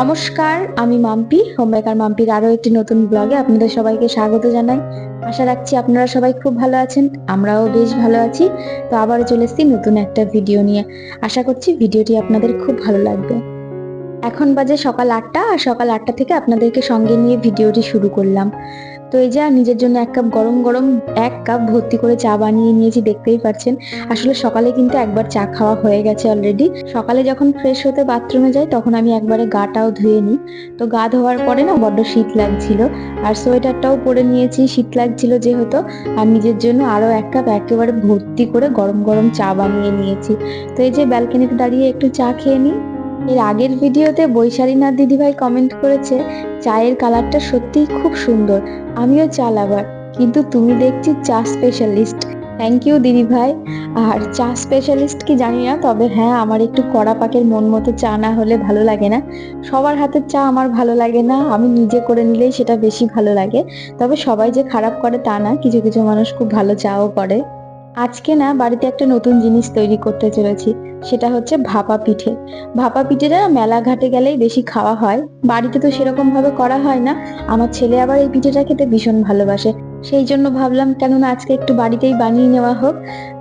নমস্কার, আমি মাম্পি। হোমমেকার মাম্পির আরও একটি নতুন ব্লগে আপনাদের সবাইকে স্বাগত জানাই। আশা রাখছি আপনারা সবাই খুব ভালো আছেন, আমরাও বেশ ভালো আছি। তো আবার চলে এসেছি নতুন একটা ভিডিও নিয়ে। আশা করছি ভিডিওটি আপনাদের খুব ভালো লাগবে। এখন বাজে সকাল আটটা, আর সকাল আটটা থেকে আপনাদেরকে সঙ্গে নিয়ে ভিডিওটি শুরু করলাম। তো এই যে নিজের জন্য এক কাপ গরম গরম এক কাপ ভর্তি করে চা বানিয়ে নিয়েছি, দেখতেই পাচ্ছেন। আসলে সকালে কিন্তু একবার চা খাওয়া হয়ে গেছে অলরেডি সকালে যখন ফ্রেশ হতে বাথরুমে যাই, তখন আমি একবারে গাটাও ধুয়ে নিই। তো গা ধোয়ার পরে না, বড্ড শীত লাগছিল। আর সোয়েটারটাও পরে নিয়েছি, শীত লাগছিল যেহেতু। আর নিজের জন্য আরও এক কাপ একেবারে ভর্তি করে গরম গরম চা বানিয়ে নিয়েছি। তো এই যে ব্যালকনিতে দাঁড়িয়ে একটু চা খেয়ে নিই। এর আগের ভিডিওতে বৈশালীনাথ দিদিভাই কমেন্ট করেছে চায়ের কালারটা সত্যিই খুব সুন্দর। আমিও চা লাভার। কিন্তু তুমি দেখছি চা স্পেশালিস্ট থ্যাংক ইউ দিদি ভাই। আর চা স্পেশালিস্ট কি জানি না, তবে হ্যাঁ আমার একটু কড়া পাকের মন মতো চা না হলে ভালো লাগে না। সবার হাতের চা আমার ভালো লাগে না, আমি নিজে করে নিলেই সেটা বেশি ভালো লাগে। তবে সবাই যে খারাপ করে তা না, কিছু কিছু মানুষ খুব ভালো চাও করে। আজকে না বাড়িতে একটা নতুন জিনিস তৈরি করতে চলেছি, সেটা হচ্ছে ভাপা পিঠে। ভাপা পিঠেটা মেলা ঘাটে গেলেই বেশি খাওয়া হয়। বাড়িতে তো সেরকম ভাবে করা হয় না। আমার ছেলে আবার এই পিঠেটা খেতে ভীষণ ভালোবাসে। সেই জন্য ভাবলাম কেননা আজকে একটু বাড়িতেই বানিয়ে নেওয়া হোক।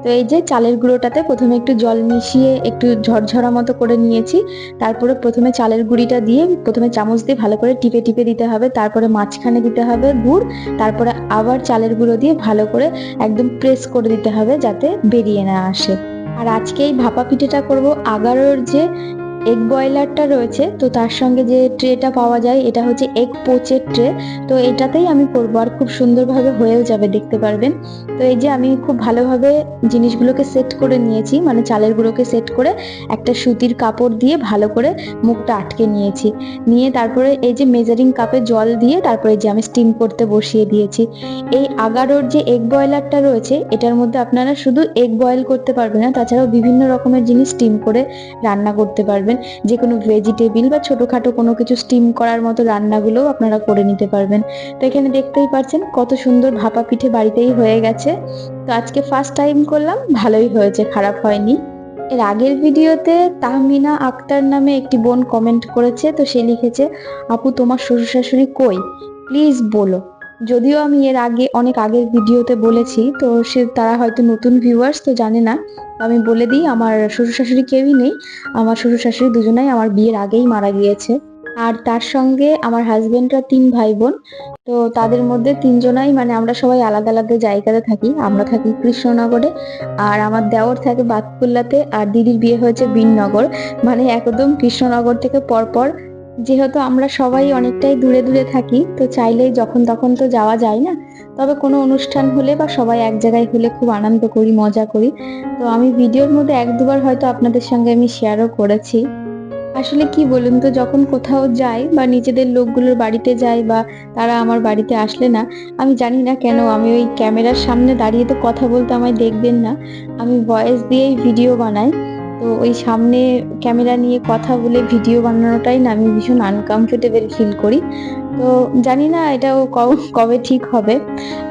তো এই যে চালের গুঁড়োটাতে প্রথমে একটু জল মিশিয়ে একটু ঝরঝরা মতো করে নিয়েছি। তারপরে প্রথমে চালের গুঁড়িটা দিয়ে প্রথমে চামচ দিয়ে ভালো করে টিপে টিপে দিতে হবে। তারপরে মাঝখানে দিতে হবে গুড়। তারপরে আবার চালের গুঁড়ো দিয়ে ভালো করে একদম প্রেস করে দিতে হবে যাতে বেরিয়ে না আসে। আর আজকে এই ভাপা পিঠেটা করব। আগারোর যে এগ বয়লারটা রয়েছে, তো তার সঙ্গে যে ট্রেটা পাওয়া যায়, এটা হচ্ছে এগ পোচের ট্রে তো এটাতেই আমি করব। আর খুব সুন্দরভাবে হয়েও যাবে, দেখতে পারবেন। তো এই যে আমি খুব ভালোভাবে জিনিসগুলোকে সেট করে নিয়েছি মানে চালের গুঁড়োকে সেট করে একটা সুতির কাপড় দিয়ে ভালো করে মুখটা আটকে নিয়েছি। নিয়ে তারপরে এই যে মেজারিং কাপে জল দিয়ে তারপরে যে আমি স্টিম করতে বসিয়ে দিয়েছি। এই আগারোর যে এগ বয়লারটা রয়েছে, এটার মধ্যে আপনারা শুধু এগ বয়েল করতে পারবেন না, তাছাড়াও বিভিন্ন রকমের জিনিস স্টিম করে রান্না করতে পারবেন। যে কোনো ভেজিটেবিল বা ছোটোখাটো কোনো কিছু স্টিম করার মতো রান্নাগুলোও আপনারা করে নিতে পারবেন। তো এখানে দেখতেই পাচ্ছেন কত সুন্দর ভাপা পিঠে বাড়িতেই হয়ে গেছে। তো আজকে ফার্স্ট টাইম করলাম, ভালোই হয়েছে, খারাপ হয়নি। এর আগের ভিডিওতে তাহমিনা আক্তার নামে একটি বোন কমেন্ট করেছে, তো সে লিখেছে, আপু, তোমার শ্বশুর শাশুড়ি কই? প্লিজ বলো। যদিও আমি এর আগে অনেক আগের ভিডিওতে বলেছি, তো সে তারা হয়তো নতুন ভিউয়ার্স তো জানে না। আমি বলে দিই, আমার শ্বশুর শাশুড়ি কেউই নেই। আমার শ্বশুর শাশুড়ি দুজনাই আমার বিয়ের আগেই মারা গিয়েছে। আর তার সঙ্গে আমার হাজবেন্ডরা তিন ভাই বোন তো তাদের মধ্যে তিনজনাই মানে আমরা সবাই আলাদা আলাদা জায়গাতে থাকি। আমরা থাকি কৃষ্ণনগরে, আর আমার দেওর থাকে বাতকুল্লাতে, আর দিদির বিয়ে হয়েছে বিননগর। মানে একদম কৃষ্ণনগর থেকে পরপর যেহেতু আমরা সবাই অনেকটাই দূরে দূরে থাকি, তো চাইলেই যখন তখন তো যাওয়া যায় না। তবে কোনো অনুষ্ঠান হলে বা সবাই এক জায়গায় হলে খুব আনন্দ করি, মজা করি। তো আমি ভিডিওর মধ্যে এক দুবার হয়তো আপনাদের সঙ্গে আমি শেয়ারও করেছি। আসলে কি বলুন তো, যখন কোথাও যাই বা নিজেদের লোকগুলোর বাড়িতে যাই বা তারা আমার বাড়িতে আসলে না, আমি জানি না কেন আমি ওই ক্যামেরার সামনে দাঁড়িয়ে তো কথা বলতে আমায় দেখবেন না। আমি ভয়েস দিয়েই ভিডিও বানাই। তো ওই সামনে ক্যামেরা নিয়ে কথা বলে ভিডিও বানানোটাই না, আমি ভীষণ আনকমফোর্টেবল ফিল করি। তো জানি না এটাও কবে ঠিক হবে।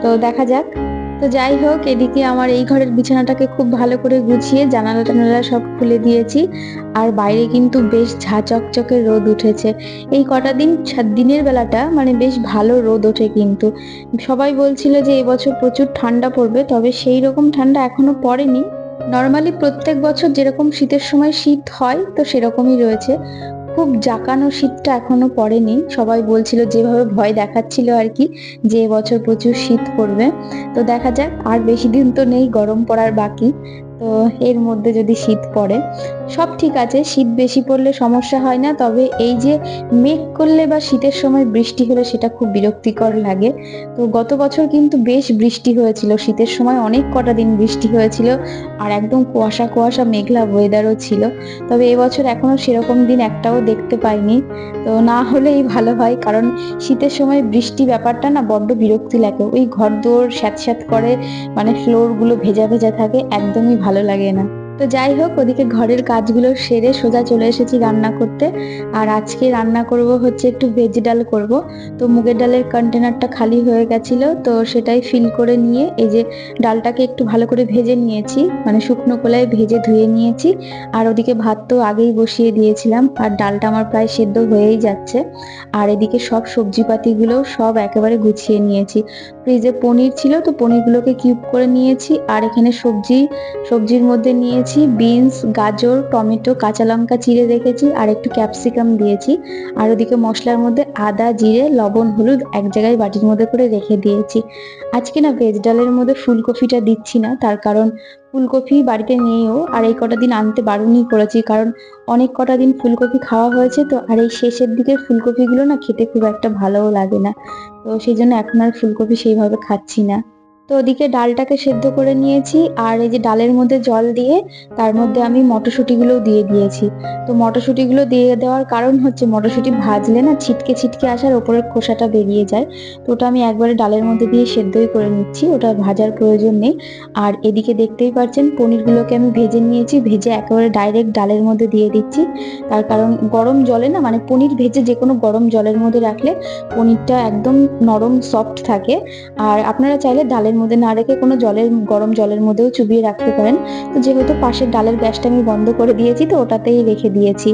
তো দেখা যাক। তো যাই হোক, এদিকে আমার এই ঘরের বিছানাটাকে খুব ভালো করে গুছিয়ে জানালা টানালা সব খুলে দিয়েছি। আর বাইরে কিন্তু বেশ ঝা চকচকে রোদ উঠেছে। এই কটা দিন দিনের বেলাটা মানে বেশ ভালো রোদ ওঠে কিন্তু। সবাই বলছিল যে এবছর প্রচুর ঠান্ডা পড়বে, তবে সেই রকম ঠান্ডা এখনও পড়েনি। নর্মালি প্রত্যেক বছর যেরকম শীতের সময় শীত হয়, তো সেরকমই রয়েছে। খুব জাকানো শীতটা এখনও পড়েনি। সবাই বলছিল যেভাবে ভয় দেখাচ্ছিল আর কি, যে বছর প্রচুর শীত পড়বে। তো দেখা যাক, আর বেশি দিন তো নেই, গরম পড়ার বাকি। তো এর মধ্যে যদি শীত পড়ে, সব ঠিক আছে, শীত বেশি পড়লে সমস্যা হয় না, তবে এই যে মেঘ করলে বা শীতের সময় বৃষ্টি হলে সেটা খুব বিরক্তিকর লাগে। তো গত বছর কিন্তু বেশ বৃষ্টি হয়েছিল, শীতের সময় অনেক কটা দিন বৃষ্টি হয়েছিল আর একদম কুয়াশা কুয়াশা মেঘলা ওয়েদারও ছিল। তবে এবছর এখনও সেরকম দিন একটাও দেখতে পাইনি। তো না হলেই ভালো হয়, কারণ শীতের সময় বৃষ্টি ব্যাপারটা না বড্ড বিরক্তি লাগে। ওই ঘর স্যাঁত স্যাঁত করে মানে ফ্লোরগুলো ভেজা ভেজা থাকে, একদমই ভালো লাগে না। তো যাই হোক, ওদিকে ঘরের কাজগুলো সেরে সোজা চলে এসেছি রান্না করতে। আর আজকে রান্না করব হচ্ছে একটু ভেজ ডাল করব। তো মুগের ডালের কন্টেনারটা খালি হয়ে গেছিল, তো সেটাই ফিল করে নিয়ে এই যে ডালটাকে একটু ভালো করে ভেজে নিয়েছি। মানে শুকনো কলায় ভেজে ধুয়ে নিয়েছি। আর ওদিকে ভাত তো আগেই বসিয়ে দিয়েছিলাম। আর ডালটা আমার প্রায় সেদ্ধ হয়েই যাচ্ছে। আর এদিকে সব সবজিপাতিগুলো সব একেবারে গুছিয়ে নিয়েছি। ফ্রিজে পনির ছিল, তো পনিরগুলোকে কিউব করে নিয়েছি। আর এখানে সবজি, সবজির মধ্যে নিয়েছি বিনস গাজর, টমেটো, কাঁচা লঙ্কা চিড়ে রেখেছি, আর একটু ক্যাপসিকাম দিয়েছি। আর ওদিকে মশলার মধ্যে আদা, জিরে, লবণ, হলুদ এক জায়গায় বাটির মধ্যে করে রেখে দিয়েছি। আজকে না ভেজ ডালের মধ্যে ফুলকপিটা দিচ্ছি না, তার কারণ ফুলকপি বাড়িতে নিয়েও আর এই কটা দিন আনতে বারণই করেছি, কারণ অনেক কটা দিন ফুলকপি খাওয়া হয়েছে তো, আর এই শেষের দিকের ফুলকপিগুলো না খেতে খুব একটা ভালোও লাগে না। তো সেই জন্য এখন আর ফুলকপি সেইভাবে খাচ্ছি না। তো ওদিকে ডালটাকে সেদ্ধ করে নিয়েছি আর এই যে ডালের মধ্যে জল দিয়ে তার মধ্যে আমি মটরশুঁটিগুলোও দিয়ে দিয়েছি। তো মটরশুঁটিগুলো দিয়ে দেওয়ার কারণ হচ্ছে মটরশুঁটি ভাজলে না ছিটকে ছিটকে আসার ওপরের খোসাটা বেরিয়ে যায়। তো ওটা আমি একবারে ডালের মধ্যে দিয়ে সেদ্ধই করে নিচ্ছি, ওটা ভাজার প্রয়োজন নেই। আর এদিকে দেখতেই পাচ্ছেন পনিরগুলোকে আমি ভেজে নিয়েছি, ভেজে একেবারে ডাইরেক্ট ডালের মধ্যে দিয়ে দিচ্ছি। তার কারণ গরম জলে না মানে পনির ভেজে যে কোনো গরম জলের মধ্যে রাখলে পনিরটা একদম নরম, সফট থাকে। আর আপনারা চাইলে ডালের মধ্যে না রেখে কোনো জলের, গরম জলের মধ্যেও চুবিয়ে রাখতে পারেন। তো যেহেতু পাশের ডালের গ্যাসটা আমি বন্ধ করে দিয়েছি, তো ওটাতেই রেখে দিয়েছি।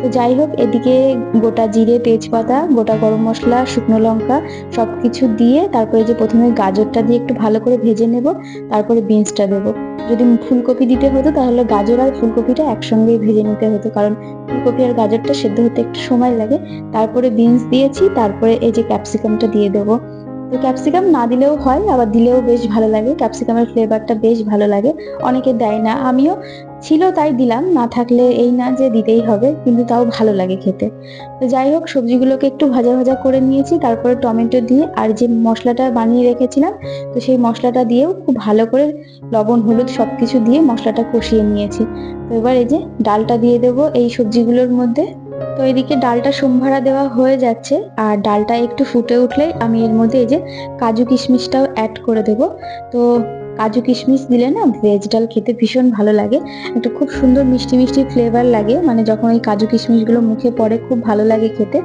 তো যাই হোক, এদিকে গোটা জিরে, তেজপাতা, গোটা গরম মশলা, শুকনো লঙ্কা সব কিছু দিয়ে তারপরে যে প্রথমে গাজরটা দিয়ে একটু ভালো করে ভেজে নেব, তারপরে বিনসটা দেবো। যদি ফুলকপি দিতে হতো তাহলে গাজর আর ফুলকপিটা একসঙ্গেই ভেজে নিতে হতো, কারণ ফুলকপি আর গাজরটা সেদ্ধ হতে একটু সময় লাগে। তারপরে বিনস দিয়েছি, তারপরে এই যে ক্যাপসিকামটা দিয়ে দেবো। তো ক্যাপসিকাম না দিলেও হয়, আবার দিলেও বেশ ভালো লাগে। ক্যাপসিকামের ফ্লেভারটা বেশ ভালো লাগে। অনেকে দেয় না, আমিও ছিল তাই দিলাম, না থাকলে এই না যে দিতেই হবে, কিন্তু তাও ভালো লাগে খেতে। তো যাই হোক, সবজিগুলোকে একটু ভাজা ভাজা করে নিয়েছি, তারপরে টমেটো দিয়ে, আর যে মশলাটা বানিয়ে রেখেছিলাম, তো সেই মশলাটা দিয়েও খুব ভালো করে লবণ, হলুদ সব কিছু দিয়ে মশলাটা কষিয়ে নিয়েছি। তো এবার এই যে ডালটা দিয়ে দেবো এই সবজিগুলোর মধ্যে। তো এদিকে ডালটা সোমভাড়া দেওয়া হয়ে যাচ্ছে, আর ডালটা একটু ফুটে উঠলে আমি এর মধ্যে এই যে কাজু কিশমিশটাও অ্যাড করে দেব। তো কাজু কিশমিশ দিলে না ভেজ ডাল খেতে ভীষণ ভালো লাগে। একটা খুব সুন্দর মিষ্টি মিষ্টি ফ্লেভার লাগে। মানে যখন ওই কাজু কিশমিশগুলো মুখে পড়ে খুব ভালো লাগে খেতে।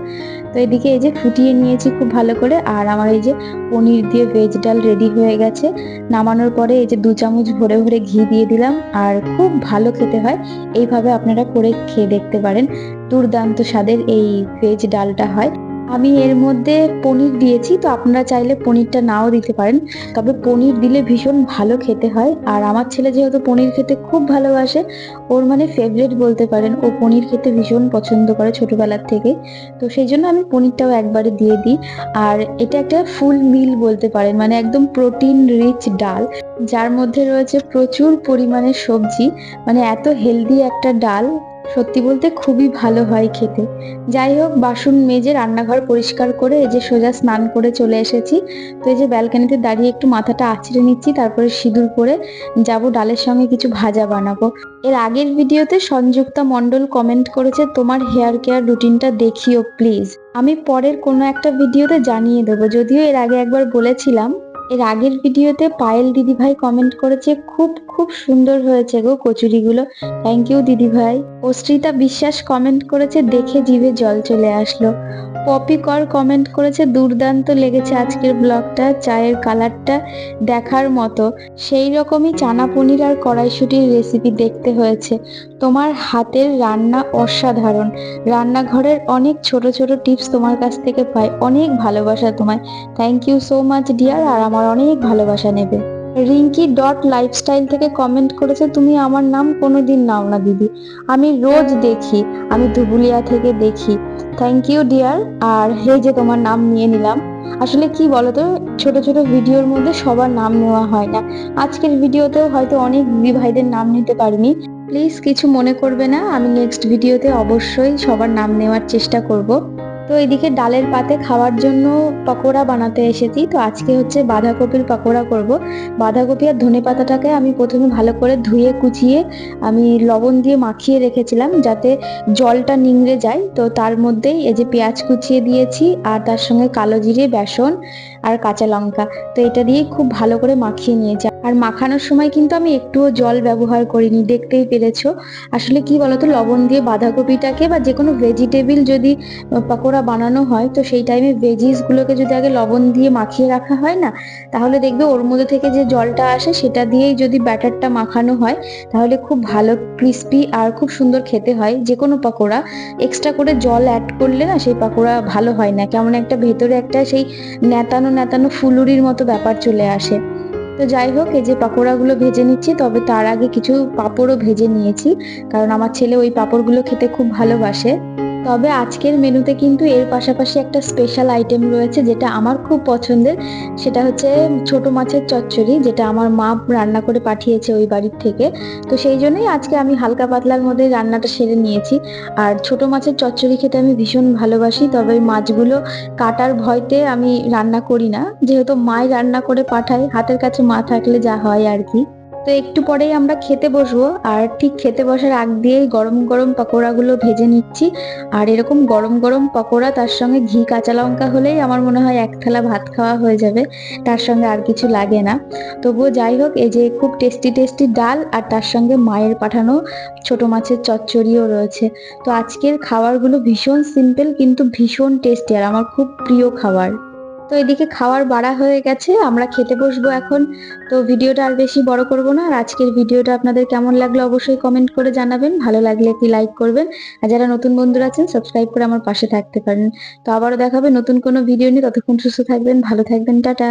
তো এদিকে এই যে ফুটিয়ে নিয়েছি খুব ভালো করে। আর আমার এই যে পনির দিয়ে ভেজ ডাল রেডি হয়ে গেছে। নামানোর পরে এই যে দু চামচ ভরে ভরে ঘি দিয়ে দিলাম। আর খুব ভালো খেতে হয়। এইভাবে আপনারা করে খেয়ে দেখতে পারেন। দুর্দান্ত স্বাদের এই ভেজ ডালটা হয়। আমি এর মধ্যে পনির দিয়েছি, তো আপনারা চাইলে পনিরটা নাও দিতে পারেন। তবে পনির দিলে ভীষণ ভালো খেতে হয়। আর আমার ছেলে যেহেতু পনির খেতে খুব ভালোবাসে, ওর মানে ফেভারিট বলতে পারেন, ও পনির খেতে ভীষণ পছন্দ করে ছোটবেলার থেকে। তো সেই জন্য আমি পনিরটাও একবারে দিয়ে দিই। আর এটা একটা ফুল মিল বলতে পারেন মানে একদম প্রোটিন রিচ ডাল, যার মধ্যে রয়েছে প্রচুর পরিমাণে সবজি মানে এত হেলদি একটা ডাল। সত্যি বলতে খুবই ভালো হয় খেতে। যাই হোক, বাসন মেজে রান্নাঘর পরিষ্কার করে এই যে সোজা স্নান করে চলে এসেছি। তো এই যে ব্যালকানিতে দাঁড়িয়ে একটু মাথাটা আছড়ে নিচ্ছি, তারপরে সিঁদুর করে যাব ডালের সঙ্গে কিছু ভাজা বানাবো। এর আগের ভিডিওতে সংযুক্তা মণ্ডল কমেন্ট করেছে, তোমার হেয়ার কেয়ার রুটিনটা দেখিও প্লিজ আমি পরের কোনো একটা ভিডিওতে জানিয়ে দেবো, যদিও এর আগে একবার বলেছিলাম এর আগের ভিডিওতে পায়েল দিদিভাই কমেন্ট করেছে, খুব খুব সুন্দর হয়েছে গো কচুরিগুলো। থ্যাংক ইউ দিদিভাই। অশ্রিতা বিশ্বাস কমেন্ট করেছে, দেখে জিভে জল চলে আসলো। পপি কর কমেন্ট করেছে, দুর্দান্ত লেগেছে আজকের ব্লগটা চায়ের কালারটা দেখার মতো। সেই রকমই চানা পনির আর কড়াইশুটির রেসিপি দেখতে হয়েছে। তোমার হাতের রান্না অসাধারণ। রান্নাঘরের অনেক ছোট ছোট টিপস তোমার কাছ থেকে পাই। অনেক ভালোবাসা তোমায়। Thank you so much dear আর অনেক ভালোবাসা নেবে। রিঙ্কি ডট লাইফস্টাইল থেকে কমেন্ট করেছে, তুমি আমার নাম কোনোদিন নাও না, দিদি। আমি রোজ দেখি, আমি ধুবুলিয়া থেকে দেখি। থ্যাংক ইউ ডিয়ার আর হে যে তোমার নাম নিয়ে নিলাম। আসলে কি বলতো, ছোট ছোট ভিডিওর মধ্যে সবার নাম নেওয়া হয় না। আজকের ভিডিওতেও হয়তো অনেক দিদি ভাইদের নাম নিতে পারিনি। প্লিজ কিছু মনে করবে না। আমি নেক্সট ভিডিওতে অবশ্যই সবার নাম নেওয়ার চেষ্টা করব। তো এদিকে ডালের পাতে খাওয়ার জন্য পকোড়া বানাতে এসেছি। তো আজকে হচ্ছে বাঁধাকপির পকোড়া করব। বাঁধাকপি আর ধনে পাতাটাকে আমি প্রথমে ভালো করে ধুয়ে, কুচিয়ে আমি লবণ দিয়ে মাখিয়ে রেখেছিলাম যাতে জলটা নিংড়ে যায়। তো তার মধ্যেই এই যে পেঁয়াজ কুচিয়ে দিয়েছি আর তার সঙ্গে কালো জিরে, বেসন আর কাঁচা লঙ্কা। তো এটা দিয়ে খুব ভালো করে মাখিয়ে নিয়েছি। আর মাখানোর সময় কিন্তু আমি একটুও জল ব্যবহার করিনি, দেখতেই পেরেছ। আসলে কি বলতো, লবণ দিয়ে বাঁধাকপিটাকে বা যে কোনো ভেজিটেবিল যদি পকোড়া বানানো হয়, তো সেই টাইমে ভেজিস গুলোকে যদি আগে লবণ দিয়ে মাখিয়ে রাখা হয় না, তাহলে দেখবে ওর মধ্যে থেকে যে জলটা আসে, সেটা দিয়েই যদি ব্যাটারটা মাখানো হয়, তাহলে খুব ভালো ক্রিস্পি আর খুব সুন্দর খেতে হয় যে কোনো পকোড়া। এক্সট্রা করে জল অ্যাড করলে না, সেই পকোড়া ভালো হয় না। কেমন একটা ভেতরে একটা সেই নেতানো নেতানো ফুলুরির মতো ব্যাপার চলে আসে। তো যাই হোক, এই যে পাকোড়াগুলো ভেজে নিচ্ছি, তবে তার আগে কিছু পাঁপড়ও ভেজে নিয়েছি, কারণ আমার ছেলে ওই পাঁপড়গুলো খেতে খুব ভালোবাসে। তবে আজকের মেনুতে কিন্তু এর পাশাপাশি একটা স্পেশাল আইটেম রয়েছে যেটা আমার খুব পছন্দের। সেটা হচ্ছে ছোট মাছের চচ্চড়ি, যেটা আমার মা রান্না করে পাঠিয়েছে ওই বাড়ির থেকে। তো সেই জন্যই আজকে আমি হালকা পাতলার মধ্যে রান্নাটা সেরে নিয়েছি। আর ছোট মাছের চচ্চড়ি খেতে আমি ভীষণ ভালোবাসি, তবে ওই মাছগুলো কাটার ভয়তে আমি রান্না করি না। যেহেতু মাই রান্না করে পাঠায়, হাতের কাছে মা থাকলে যা হয় আর কি। তো একটু পরেই আমরা খেতে বসবো। আর ঠিক খেতে বসার আগ দিয়েই গরম গরম পকোড়াগুলো ভেজে নিচ্ছি। আর এরকম গরম গরম পকোড়া, তার সঙ্গে ঘি, কাঁচা লঙ্কা হলেই আমার মনে হয় এক থালা ভাত খাওয়া হয়ে যাবে। তার সঙ্গে আর কিছু লাগে না। তবুও যাই হোক, এই যে খুব টেস্টি টেস্টি ডাল আর তার সঙ্গে মায়ের পাঠানো ছোট মাছের চচ্চড়িও রয়েছে। তো আজকের খাবারগুলো ভীষণ সিম্পল কিন্তু ভীষণ টেস্টি আর আমার খুব প্রিয় খাবার। তো এদিকে খাওয়ার বাড়া হয়ে গেছে, আমরা খেতে বসবো এখন। তো ভিডিওটা আর বেশি বড় করব না, আর আজকের ভিডিওটা আপনাদের কেমন লাগল অবশ্যই কমেন্ট করে জানাবেন। ভালো লাগলে একটি লাইক করবেন, আর যারা নতুন বন্ধুরা আছেন সাবস্ক্রাইব করে আমার পাশে থাকতে পারেন। তো আবারও দেখাবে নতুন কোনো ভিডিও নিয়ে, ততক্ষণ সুস্থ থাকবেন, ভালো থাকবেন, টাটা।